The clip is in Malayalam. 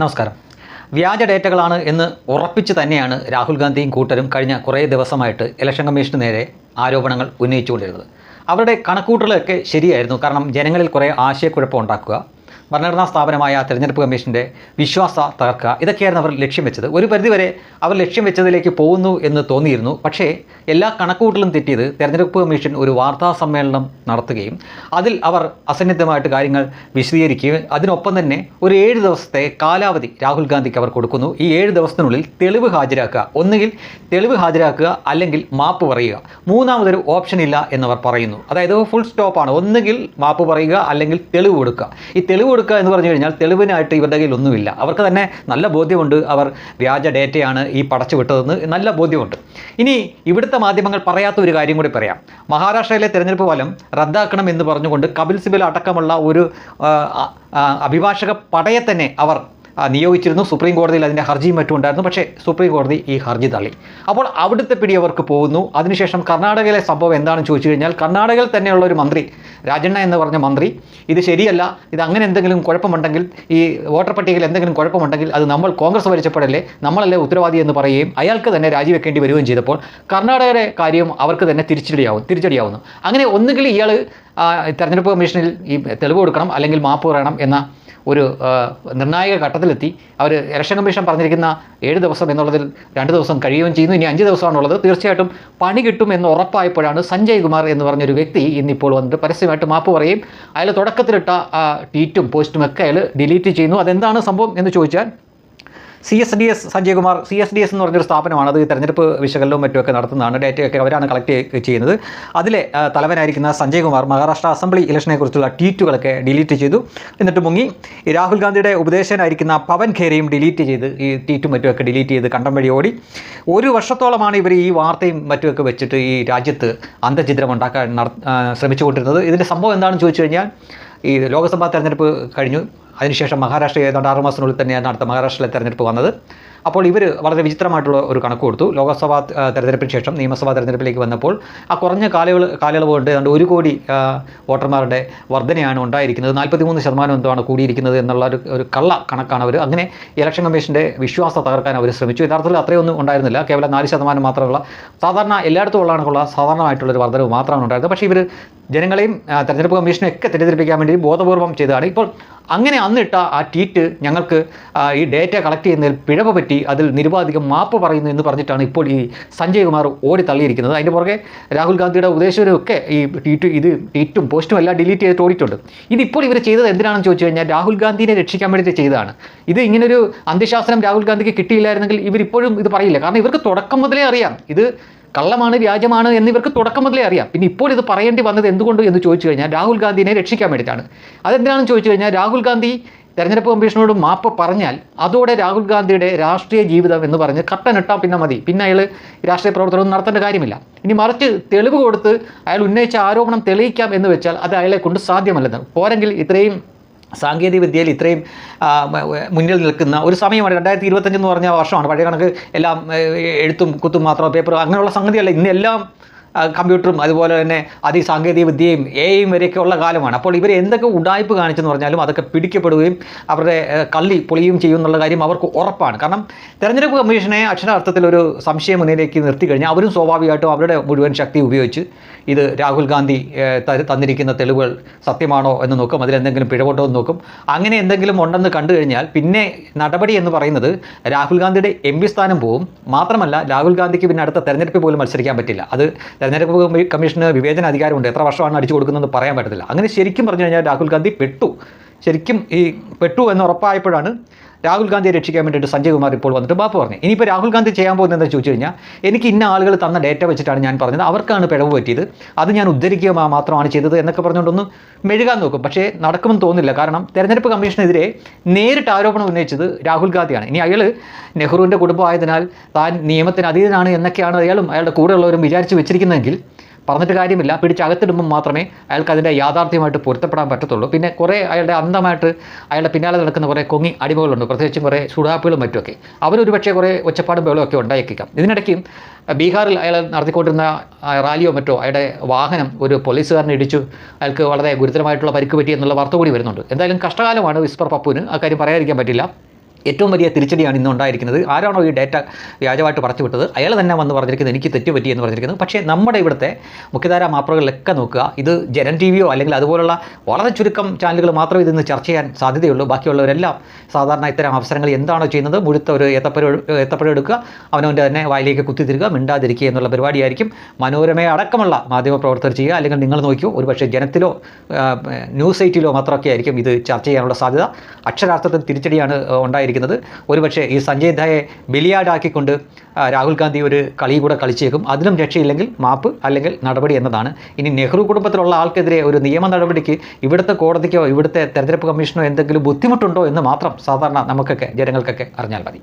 നമസ്കാരം. വ്യാജ ഡേറ്റകളാണ് എന്ന് ഉറപ്പിച്ച് തന്നെയാണ് രാഹുൽ ഗാന്ധിയും കൂട്ടരും കഴിഞ്ഞ കുറേ ദിവസമായിട്ട് ഇലക്ഷൻ കമ്മീഷന് നേരെ ആരോപണങ്ങൾ ഉന്നയിച്ചുകൊണ്ടിരുന്നത്. അവരുടെ കണക്കൂട്ടലൊക്കെ ശരിയായിരുന്നു. കാരണം ജനങ്ങളിൽ കുറേ ആശയക്കുഴപ്പം ഉണ്ടാക്കുക ഭരണഘടനാ സ്ഥാപനമായ തിരഞ്ഞെടുപ്പ് കമ്മീഷന്റെ വിശ്വാസ തകർക്കുക ഇതൊക്കെയായിരുന്നു അവർ ലക്ഷ്യം വെച്ചത്. ഒരു പരിധിവരെ അവർ ലക്ഷ്യം വെച്ചതിലേക്ക് പോകുന്നു എന്ന് തോന്നിയിരുന്നു. പക്ഷേ എല്ലാ കണക്കുകൂട്ടലും തെറ്റിയത് തെരഞ്ഞെടുപ്പ് കമ്മീഷൻ ഒരു വാർത്താ സമ്മേളനം നടത്തുകയും അതിൽ അവർ അസന്നിഗ്ധമായിട്ട് കാര്യങ്ങൾ വിശദീകരിക്കുകയും അതിനൊപ്പം തന്നെ ഒരു ഏഴ് ദിവസത്തെ കാലാവധി രാഹുൽ ഗാന്ധിക്ക് അവർ കൊടുക്കുന്നു. ഈ ഏഴ് ദിവസത്തിനുള്ളിൽ തെളിവ് ഹാജരാക്കുക. ഒന്നുകിൽ തെളിവ് ഹാജരാക്കുക അല്ലെങ്കിൽ മാപ്പ് പറയുക. മൂന്നാമതൊരു ഓപ്ഷൻ ഇല്ല എന്നവർ പറയുന്നു. അതായത് ഫുൾ സ്റ്റോപ്പാണ് ഒന്നുകിൽ മാപ്പ് പറയുക അല്ലെങ്കിൽ തെളിവ് കൊടുക്കുക. ഈ തെളിവ് കൊടുക്കുക എന്ന് പറഞ്ഞു കഴിഞ്ഞാൽ തെളിവിനായിട്ട് ഇവരുടെ കയ്യിൽ ഒന്നുമില്ല അവർക്ക് തന്നെ നല്ല ബോധ്യമുണ്ട്. അവർ വ്യാജ ഡേറ്റയാണ് ഈ പടച്ചു വിട്ടതെന്ന് നല്ല ബോധ്യമുണ്ട്. ഇനി ഇവിടുത്തെ മാധ്യമങ്ങൾ പറയാത്ത ഒരു കാര്യം കൂടി പറയാം. മഹാരാഷ്ട്രയിലെ തെരഞ്ഞെടുപ്പ് ഫലം റദ്ദാക്കണം എന്ന് പറഞ്ഞുകൊണ്ട് കപിൽ സിബൽ അടക്കമുള്ള ഒരു അഭിഭാഷക പടയെ തന്നെ അവർ നിയോഗിച്ചിരുന്നു. സുപ്രീം കോടതിയിൽ അതിന്റെ ഹർജിയും മറ്റും ഉണ്ടായിരുന്നു. പക്ഷേ സുപ്രീം കോടതി ഈ ഹർജി തള്ളി. അപ്പോൾ അവിടുത്തെ പിടി അവർക്ക് പോകുന്നു. അതിനുശേഷം കർണാടകയിലെ സംഭവം എന്താണെന്ന് ചോദിച്ചു കഴിഞ്ഞാൽ കർണാടകയിൽ തന്നെയുള്ള ഒരു മന്ത്രി രാജണ്ണ എന്ന് പറഞ്ഞ മന്ത്രി ഇത് ശരിയല്ല ഇത് അങ്ങനെ എന്തെങ്കിലും കുഴപ്പമുണ്ടെങ്കിൽ ഈ വോട്ടർ പട്ടികയിൽ എന്തെങ്കിലും കുഴപ്പമുണ്ടെങ്കിൽ അത് നമ്മൾ കോൺഗ്രസ് വലിച്ചപ്പെടല്ലേ നമ്മളല്ലേ ഉത്തരവാദി എന്ന് പറയുകയും അയാൾക്ക് തന്നെ രാജിവെക്കേണ്ടി വരികയും ചെയ്തപ്പോൾ കർണാടകയുടെ കാര്യം അവർക്ക് തന്നെ തിരിച്ചടിയാവും തിരിച്ചടിയാവുന്നു. അങ്ങനെ ഒന്നുകിൽ ഇയാൾ തെരഞ്ഞെടുപ്പ് കമ്മീഷനിൽ ഈ തെളിവ് കൊടുക്കണം അല്ലെങ്കിൽ മാപ്പ് പറയണം എന്ന ഒരു നിർണായക ഘട്ടത്തിലെത്തി. അവർ ഇലക്ഷൻ കമ്മീഷൻ പറഞ്ഞിരിക്കുന്ന ഏഴ് ദിവസം എന്നുള്ളതിൽ രണ്ട് ദിവസം കഴിയുകയും ചെയ്യുന്നു. ഇനി അഞ്ച് ദിവസമാണുള്ളത്. തീർച്ചയായിട്ടും പണി കിട്ടും എന്ന് ഉറപ്പായപ്പോഴാണ് സഞ്ജയ് കുമാർ എന്ന് പറഞ്ഞൊരു വ്യക്തി ഇന്നിപ്പോൾ വന്നിട്ട് പരസ്യമായിട്ട് മാപ്പ് പറയും. അയാൾ തുടക്കത്തിലിട്ട ട്വീറ്റും പോസ്റ്റും ഒക്കെ അയാൾ ഡിലീറ്റ് ചെയ്യുന്നു. അതെന്താണ് സംഭവം എന്ന് ചോദിച്ചാൽ C S D S Sanjay Kumar C S D S എന്ന് പറഞ്ഞൊരു സ്ഥാപനമാണ്. അത് തെരഞ്ഞെടുപ്പ് വിശകലനവും മറ്റുമൊക്കെ നടത്തുന്നതാണ്. ഡേറ്റയൊക്കെ അവരാണ് കളക്ട് ചെയ്യുന്നത്. അതിലെ തലവനായിരിക്കുന്ന സഞ്ജയ് കുമാർ മഹാരാഷ്ട്ര അസംബ്ലി ഇലക്ഷനെക്കുറിച്ചുള്ള ട്വീറ്റുകളൊക്കെ ഡിലീറ്റ് ചെയ്തു. എന്നിട്ട് മുങ്ങി. രാഹുൽ ഗാന്ധിയുടെ ഉപദേശനായിരിക്കുന്ന പവൻ ഖേരയും ഡിലീറ്റ് ചെയ്ത് ഈ ട്വീറ്റും മറ്റുമൊക്കെ ഡിലീറ്റ് ചെയ്ത് കണ്ടം വഴി ഓടി. ഒരു വർഷത്തോളമാണ് ഇവർ ഈ വാർത്തയും മറ്റുമൊക്കെ വെച്ചിട്ട് ഈ രാജ്യത്ത് അന്തചിദ്രം ഉണ്ടാക്കാൻ നട ശ്രമിച്ചുകൊണ്ടിരുന്നത്. ഇതിന്റെ സംഭവം എന്താണെന്ന് ചോദിച്ചു കഴിഞ്ഞാൽ ഈ ലോക്സഭാ തെരഞ്ഞെടുപ്പ് കഴിഞ്ഞു. അതിനുശേഷം മഹാരാഷ്ട്ര ഏതാണ്ട് ആറുമാസത്തിനുള്ളിൽ തന്നെയാണ് അടുത്ത മഹാരാഷ്ട്രയിലെ തെരഞ്ഞെടുപ്പ് വന്നത്. അപ്പോൾ ഇവർ വളരെ വിചിത്രമായിട്ടുള്ള ഒരു കണക്ക് കൊടുത്തു. ലോക്സഭാ തെരഞ്ഞെടുപ്പിന് ശേഷം നിയമസഭാ തെരഞ്ഞെടുപ്പിലേക്ക് വന്നപ്പോൾ ആ കുറഞ്ഞ കാലയളവ് കാലയളവ് കൊണ്ട് ഏതാണ്ട് ഒരു കോടി വോട്ടർമാരുടെ വർധനയാണ് ഉണ്ടായിരിക്കുന്നത്. നാൽപ്പത്തി മൂന്ന് ശതമാനം എന്താണ് കൂടിയിരിക്കുന്നത് എന്നുള്ള ഒരു ഒരു കള്ള കണക്കാണ് അവർ അങ്ങനെ ഇലക്ഷൻ കമ്മീഷന്റെ വിശ്വാസം തകർക്കാൻ അവർ ശ്രമിച്ചു. യഥാർത്ഥത്തിൽ അത്രയൊന്നും ഉണ്ടായിരുന്നില്ല. കേവലം നാല് ശതമാനം മാത്രമുള്ള സാധാരണ എല്ലായിടത്തും ഉള്ളതാണുള്ള സാധാരണമായിട്ടുള്ളൊരു വർധനവ് മാത്രമാണ് ഉണ്ടായിരുന്നത്. പക്ഷേ ഇവർ ജനങ്ങളെയും തെരഞ്ഞെടുപ്പ് കമ്മീഷനെ ഒക്കെ തെറ്റിദ്ധരിപ്പിക്കാൻ വേണ്ടി ബോധപൂർവം ചെയ്തതാണ്. ഇപ്പോൾ അങ്ങനെ അന്നിട്ട ആ ട്വീറ്റ് ഞങ്ങൾക്ക് ഈ ഡേറ്റ കളക്ട് ചെയ്യുന്നതിൽ പിഴവ് പറ്റി അതിൽ നിരുപാധികം മാപ്പ് പറയുന്നു എന്ന് പറഞ്ഞിട്ടാണ് ഇപ്പോൾ ഈ സഞ്ജയ് കുമാർ ഓടി തള്ളിയിരിക്കുന്നത്. അതിന്റെ പുറകെ രാഹുൽ ഗാന്ധിയുടെ ഉപദേശകരും ഒക്കെ ഈ ട്വീറ്റ് ഇത് ട്വീറ്റും പോസ്റ്റും എല്ലാം ഡിലീറ്റ് ചെയ്തിട്ട് ഓടിയിട്ടുണ്ട്. ഇതിപ്പോൾ ഇവർ ചെയ്തത് എന്തിനാണെന്ന് ചോദിച്ചു കഴിഞ്ഞാൽ രാഹുൽ ഗാന്ധിനെ രക്ഷിക്കാൻ വേണ്ടിയിട്ട് ചെയ്തതാണ്. ഇത് ഇങ്ങനൊരു അന്ത്യശാസനം രാഹുൽ ഗാന്ധിക്ക് കിട്ടിയില്ലായിരുന്നെങ്കിൽ ഇവരിപ്പോഴും ഇത് പറയില്ല. കാരണം ഇവർക്ക് തുടക്കം മുതലേ അറിയാം. ഇത് കള്ളമാണ് വ്യാജമാണ് എന്നിവർക്ക് തുടക്കം മുതലേ അറിയാം. പിന്നെ ഇപ്പോൾ ഇത് പറയേണ്ടി വന്നത് എന്തുകൊണ്ട് എന്ന് ചോദിച്ചു കഴിഞ്ഞാൽ രാഹുൽ ഗാന്ധിനെ രക്ഷിക്കാൻ വേണ്ടിയിട്ടാണ്. അതെന്തിനാണെന്ന് ചോദിച്ചു കഴിഞ്ഞാൽ രാഹുൽ ഗാന്ധി തെരഞ്ഞെടുപ്പ് കമ്മീഷനോട് മാപ്പ് പറഞ്ഞാൽ അതോടെ രാഹുൽ ഗാന്ധിയുടെ രാഷ്ട്രീയ ജീവിതം എന്ന് പറഞ്ഞ് കട്ടനിട്ടാൽ പിന്നെ മതി. പിന്നെ അയാൾ രാഷ്ട്രീയ പ്രവർത്തനം നടത്തേണ്ട കാര്യമില്ല. ഇനി മറിച്ച് തെളിവ് കൊടുത്ത് അയാൾ ഉന്നയിച്ച ആരോപണം തെളിയിക്കാം എന്ന് വെച്ചാൽ അത് അയാളെ കൊണ്ട് സാധ്യമല്ലെന്ന്. പോരെങ്കിൽ ഇത്രയും സാങ്കേതിക വിദ്യയിൽ ഇത്രയും മുന്നിൽ നിൽക്കുന്ന ഒരു സമയമാണ് രണ്ടായിരത്തി ഇരുപത്തഞ്ച് എന്ന് പറഞ്ഞ വർഷമാണ്. പഴയ കണക്ക് എല്ലാം എഴുത്തും കുത്തും മാത്രം പേപ്പറും അങ്ങനെയുള്ള സംഗതിയല്ല. ഇന്നെല്ലാം കമ്പ്യൂട്ടറും അതുപോലെ തന്നെ അതിസാങ്കേതിക വിദ്യയും എയും വരെയൊക്കെ ഉള്ള കാലമാണ്. അപ്പോൾ ഇവർ എന്തൊക്കെ ഉടായ്പ് കാണിച്ചെന്ന് പറഞ്ഞാലും അതൊക്കെ പിടിക്കപ്പെടുകയും അവരുടെ കള്ളി പൊളിയും ചെയ്യും എന്നുള്ള കാര്യം അവർക്ക് ഉറപ്പാണ്. കാരണം തെരഞ്ഞെടുപ്പ് കമ്മീഷനെ അക്ഷരാർത്ഥത്തിൽ ഒരു സംശയം മുന്നിലേക്ക് നിർത്തി കഴിഞ്ഞാൽ അവരും സ്വാഭാവികമായിട്ടും അവരുടെ മുഴുവൻ ശക്തി ഉപയോഗിച്ച് ഇത് രാഹുൽ ഗാന്ധി തന്നിരിക്കുന്ന തെളിവുകൾ സത്യമാണോ എന്ന് നോക്കും. അതിലെന്തെങ്കിലും പിഴവുണ്ടോ എന്ന് നോക്കും. അങ്ങനെ എന്തെങ്കിലും ഉണ്ടെന്ന് കണ്ടു കഴിഞ്ഞാൽ പിന്നെ നടപടി എന്ന് പറയുന്നത് രാഹുൽ ഗാന്ധിയുടെ എം പി സ്ഥാനം പോവും. മാത്രമല്ല രാഹുൽ ഗാന്ധിക്ക് പിന്നെ അടുത്ത തെരഞ്ഞെടുപ്പിൽ പോലും മത്സരിക്കാൻ പറ്റില്ല. അത് തെരഞ്ഞെടുപ്പ് കമ്മി- കമ്മീഷന് വിവേചന അധികാരമുണ്ട്. എത്ര വർഷമാണ് അടിച്ചു കൊടുക്കുന്നതെന്ന് പറയാൻ പറ്റത്തില്ല. അങ്ങനെ ശരിക്കും പറഞ്ഞു കഴിഞ്ഞാൽ രാഹുൽ ഗാന്ധി പെട്ടു. ശരിക്കും ഈ പെട്ടു എന്ന് ഉറപ്പായപ്പോഴാണ് രാഹുൽ ഗാന്ധിയെ രക്ഷിക്കാൻ വേണ്ടിയിട്ട് സഞ്ജയ് കുമാർ ഇപ്പോൾ വന്നിട്ട് ബാപ്പ് പറഞ്ഞു. ഇനിയിപ്പോൾ രാഹുൽ ഗാന്ധി ചെയ്യാൻ പോകുന്നത് എന്താ ചോദിച്ചു കഴിഞ്ഞാൽ എനിക്ക് ഇന്ന ആളുകൾ തന്ന ഡേറ്റ വെച്ചിട്ടാണ് ഞാൻ പറഞ്ഞത്. അവർക്കാണ് പിഴവ് പറ്റിയത്. അത് ഞാൻ ഉദ്ധരിക്കുക മാത്രമാണ് ചെയ്തത് എന്നൊക്കെ പറഞ്ഞുകൊണ്ടൊന്ന് മെഴുകാൻ നോക്കും. പക്ഷേ നടക്കുമെന്ന് തോന്നില്ല കാരണം തെരഞ്ഞെടുപ്പ് കമ്മീഷനെതിരെ നേരിട്ട് ആരോപണം ഉന്നയിച്ചത് രാഹുൽ ഗാന്ധിയാണ്. ഇനി അയാൾ നെഹ്റുവിന്റെ കുടുംബമായതിനാൽ താൻ നിയമത്തിന് അതീതനാണ് എന്നൊക്കെയാണ് അയാളും അയാളുടെ കൂടെയുള്ളവരും വിചാരിച്ച് വെച്ചിരിക്കുന്നതെങ്കിൽ പറഞ്ഞിട്ട് കാര്യമില്ല. പിടിച്ചകത്തിടുമ്പോൾ മാത്രമേ അയാൾക്ക് അതിന്റെ യാഥാർത്ഥ്യമായിട്ട് പൊരുത്തപ്പെടാൻ പറ്റത്തുള്ളൂ. പിന്നെ കുറേ അയാളുടെ അന്ധമായിട്ട് അയാളുടെ പിന്നാലെ നടക്കുന്ന കുറേ കൊങ്ങി അടിമകളുണ്ട്. പ്രത്യേകിച്ചും കുറേ സുഡാപ്പുകളും മറ്റുമൊക്കെ. അവരൊരു പക്ഷേ കുറേ ഒച്ചപ്പാടും ബഹളമൊക്കെ ഉണ്ടായേക്കാം. ഇതിനിടയ്ക്ക് ബീഹാറിൽ അയാൾ നടത്തിക്കൊണ്ടിരുന്ന റാലിയോ മറ്റോ അയാളുടെ വാഹനം ഒരു പോലീസുകാരനെ ഇടിച്ചു. അയാൾക്ക് വളരെ ഗുരുതരമായിട്ടുള്ള പരിക്ക് പറ്റി എന്നുള്ള വാർത്ത കൂടി വരുന്നുണ്ട്. എന്തായാലും കഷ്ടകാലമാണ് വിസ്പർ പപ്പുവിന്. ആ കാര്യം പറയാതിരിക്കാൻ പറ്റില്ല. ഏറ്റവും വലിയ തിരിച്ചടിയാണ് ഇന്ന് ഉണ്ടായിരിക്കുന്നത്. ആരാണോ ഈ ഡേറ്റ വ്യാജമായിട്ട് പറച്ചു വിട്ടത്? അയാൾ തന്നെ വന്ന് പറഞ്ഞിരിക്കുന്നത് എനിക്ക് തെറ്റുപറ്റി എന്ന് പറഞ്ഞിരിക്കുന്നത് പക്ഷേ നമ്മുടെ ഇവിടുത്തെ മുഖ്യധാര മാപ്പുകളിലൊക്കെ നോക്കുക ഇത് ജനൻ ടി വിയോ അല്ലെങ്കിൽ അതുപോലുള്ള വളരെ ചുരുക്കം ചാനലുകൾ മാത്രമേ ഇതിന്ന് ചർച്ച ചെയ്യാൻ സാധ്യതയുള്ളൂ. ബാക്കിയുള്ളവരെല്ലാം സാധാരണ ഇത്തരം അവസരങ്ങൾ എന്താണോ ചെയ്യുന്നത് മുഴുത്ത ഒരു ഏത്തപ്പഴ ഏത്തപ്പഴം എടുക്കുക അവനവന്റെ തന്നെ വായിലേക്ക് കുത്തിത്തിരിക്കുക മിണ്ടാതിരിക്കുക എന്നുള്ള പരിപാടിയായിരിക്കും. മനോരമയെ അടക്കമുള്ള മാധ്യമപ്രവർത്തകർ ചെയ്യുക. അല്ലെങ്കിൽ നിങ്ങൾ നോക്കിയോ ഒരുപക്ഷെ ജനത്തിലോ ന്യൂസ് സൈറ്റിലോ മാത്രമൊക്കെ ആയിരിക്കും ഇത് ചർച്ച ചെയ്യാനുള്ള സാധ്യത. അക്ഷരാർത്ഥത്തിൽ തിരിച്ചടിയാണ് ആ, ഉണ്ടായിരിക്കുന്നത് ഒരുപക്ഷെ ഈ സഞ്ജയ് ദയെ ബലിയാടാക്കിക്കൊണ്ട് രാഹുൽ ഗാന്ധി ഒരു കളി കൂടെ കളിച്ചേക്കും. അതിനും രക്ഷയില്ലെങ്കിൽ മാപ്പ് അല്ലെങ്കിൽ നടപടി എന്നതാണ്. ഇനി നെഹ്റു കുടുംബത്തിലുള്ള ആൾക്കെതിരെ ഒരു നിയമ നടപടിക്ക് ഇവിടുത്തെ കോടതിക്കോ ഇവിടുത്തെ തെരഞ്ഞെടുപ്പ് കമ്മീഷനോ എന്തെങ്കിലും ബുദ്ധിമുട്ടുണ്ടോ എന്ന് മാത്രം സാധാരണ നമുക്കൊക്കെ ജനങ്ങൾക്കൊക്കെ അറിഞ്ഞാൽ മതി.